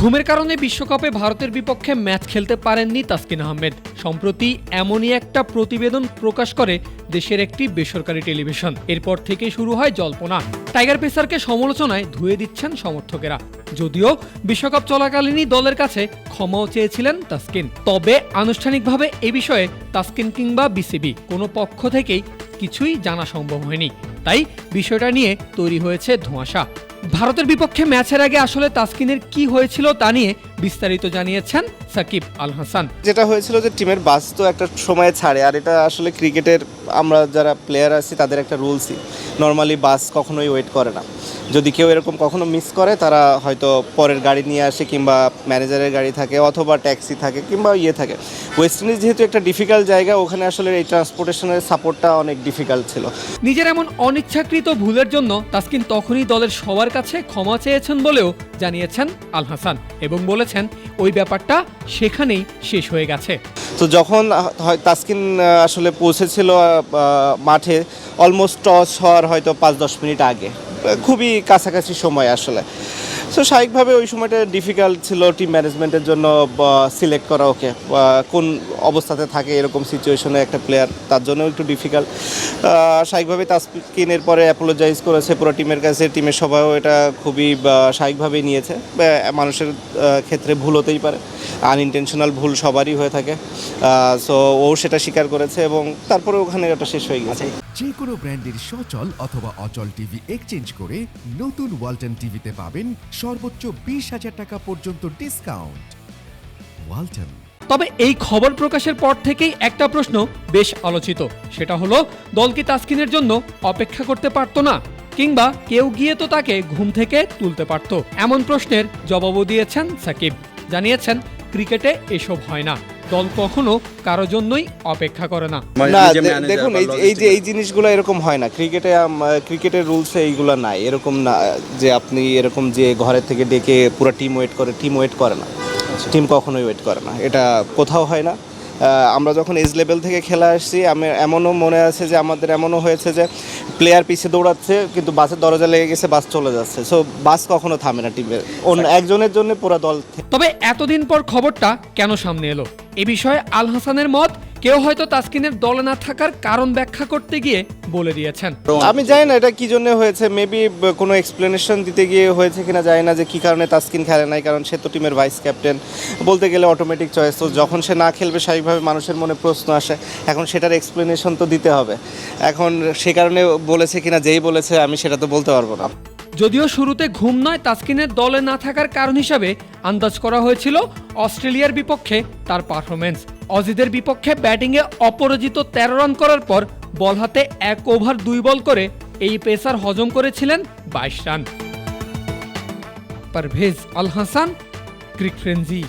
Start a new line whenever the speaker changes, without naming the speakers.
ঘুমের কারণে বিশ্বকাপে ভারতের বিপক্ষে ম্যাচ খেলতে পারেননি তাসকিন আহমেদ। সম্প্রতি এমনই একটা প্রতিবেদন প্রকাশ করে দেশের একটি বেসরকারি টেলিভিশন। এরপর থেকে শুরু হয় জল্পনা। টাইগার পেসারকে সমালোচনায় ধুয়ে দিচ্ছেন সমর্থকেরা। যদিও বিশ্বকাপ চলাকালীনই দলের কাছে ক্ষমাও চেয়েছিলেন তাসকিন। তবে আনুষ্ঠানিকভাবে এ বিষয়ে তাসকিন কিংবা বিসিবি কোনো পক্ষ থেকেই কিছুই জানা সম্ভব হয়নি। তাই বিষয়টা নিয়ে তৈরি হয়েছে ধোঁয়াশা। ভারতের বিপক্ষে ম্যাচের আগে আসলে তাসকিনের কি হয়েছিল তা নিয়ে বিস্তারিত জানিয়েছেন সাকিব আল হাসান।
যেটা হয়েছিল যে টিমের বাস তো একটা সময়ে ছাড়ে আর এটা আসলে ক্রিকেটের আমরা যারা প্লেয়ার আছি তাদের একটা রুলসই নর্মালি বাস কখনোই ওয়েট করে না। যদি কেউ এরকম কখনো মিস করে তারা হয়তো পরের গাড়ি নিয়ে আসে কিংবা ম্যানেজারের গাড়ি থাকে অথবা ট্যাক্সি থাকে কিংবা ইয়ে থাকে। ওয়েস্ট ইন্ডিজ যেহেতু একটা ডিফিকাল্ট জায়গা ওখানে আসলে এই ট্রান্সপোর্টেশনের সাপোর্টটা অনেক ডিফিকাল্ট ছিল।
নিজের এমন অনিচ্ছাকৃত ভুলের জন্য তাসকিন তখনই দলের সবার কাছে ক্ষমা চেয়েছেন বলেও জানিয়েছেন আল হাসান এবং বলেছেন ওই ব্যাপারটা সেখানেই শেষ হয়ে গেছে।
তো যখন তাসকিন আসলে পৌঁছেছিল মাঠে অলমোস্ট টস হওয়ার হয়তো পাঁচ দশ মিনিট আগে। খুবই কাছাকাছি সময় আসলে। তো স্বাভাবিকভাবে ওই সময়টা ডিফিকাল্ট ছিল টিম ম্যানেজমেন্টের জন্য সিলেক্ট করা ওকে। কোন অবস্থাতে থাকে এরকম সিচুয়েশনে একটা প্লেয়ার তার জন্য একটু ডিফিকাল্ট স্বাভাবিকভাবে তাসকিনের পরে অ্যাপোলোজাইজ করেছে পুরো টিমের কাছে। টিমের সবাইও এটা খুবই স্বাভাবিকভাবেই নিয়েছে। মানুষের ক্ষেত্রে ভুল হতেই পারে। আনইনটেনশনাল ভুল সবারই হয়ে থাকে। সো ও সেটা স্বীকার করেছে এবং তারপরে ওখানে ওটা শেষ হয়ে গেছে।
যে কোনো ব্র্যান্ডের সচল অথবা অচল টিভি এক্সচেঞ্জ করে নতুন ওয়ালটন টিভিতে পাবেন সর্বোচ্চ বিশ হাজার টাকা পর্যন্ত ডিসকাউন্ট ওয়ালটন
তবে এই খবর প্রকাশের পর থেকেই একটা প্রশ্ন বেশ আলোচিত। সেটা হলো, দল কি তাসকিনের জন্য অপেক্ষা করতে পারতো না? কিংবা কেউ গিয়ে তো তাকে ঘুম থেকে তুলতে পারত? এমন প্রশ্নের জবাবও দিয়েছেন সাকিব। জানিয়েছেন, ক্রিকেটে এসব হয় না। দল কখনো কারও জন্যই অপেক্ষা করে না।
না দেখুন এই যে- এই যে এই জিনিসগুলো এরকম হয় না। ক্রিকেটে ক্রিকেটের রুলসে এইগুলো নাই। এরকম না যে আপনি এরকম যে ঘরের থেকে ডেকে পুরো টিম ওয়েট করে টিম ওয়েট করে না। টিম কখনোই ওয়েট করে না। এটা কোথাও হয় না। আহ, আমরা যখন এজ লেভেল থেকে খেলা আসছি আমি এমনও মনে আছে যে আমাদের এমনও হয়েছে যে প্লেয়ার পিছিয়ে দৌড়াচ্ছে কিন্তু বাসের দরজা লেগে গেছে বাস চলে যাচ্ছে। সো বাস কখনো থামে না টিমের অন্য একজনের জন্য পুরো দল
তবে এতদিন পর খবরটা কেন সামনে এলো? এ বিষয়ে আল হাসানের মত, কেউ হয়তো তাসকিনের দলে না থাকার কারণ ব্যাখ্যা করতে গিয়ে বলে দিয়েছেন।
আমি জানি না এটা কি জন্য হয়েছে মেবি কোনো এক্সপ্লেনেশন দিতে গিয়ে হয়েছে কিনা, জানি না যে কি কারণে তাসকিন খেলে নাই, কারণ সে তো টিমের ভাইস ক্যাপ্টেন বলতে গেলে অটোমেটিক চয়েস তো যখন সে না খেলবে স্বাভাবিকভাবে মানুষের মনে প্রশ্ন আসে, এখন সেটার এক্সপ্লেনেশন তো দিতে হবে। এখন সে কারণে বলেছে কিনা, যেই বলেছে, আমি সেটা তো বলতে পারব না।
যদিও শুরুতে ঘুম নয় তাসকিনের দলে না থাকার কারণ হিসাবে আন্দাজ করা হয়েছিল অস্ট্রেলিয়ার বিপক্ষে তার পারফরমেন্স অজিদের বিপক্ষে ব্যাটিংয়ে অপরাজিত তেরো রান করার পর বল হাতে এক ওভার দুই বল করে এই পেসার হজম করেছিলেন বাইশ run. Parvez Al Hasan, cric frenzy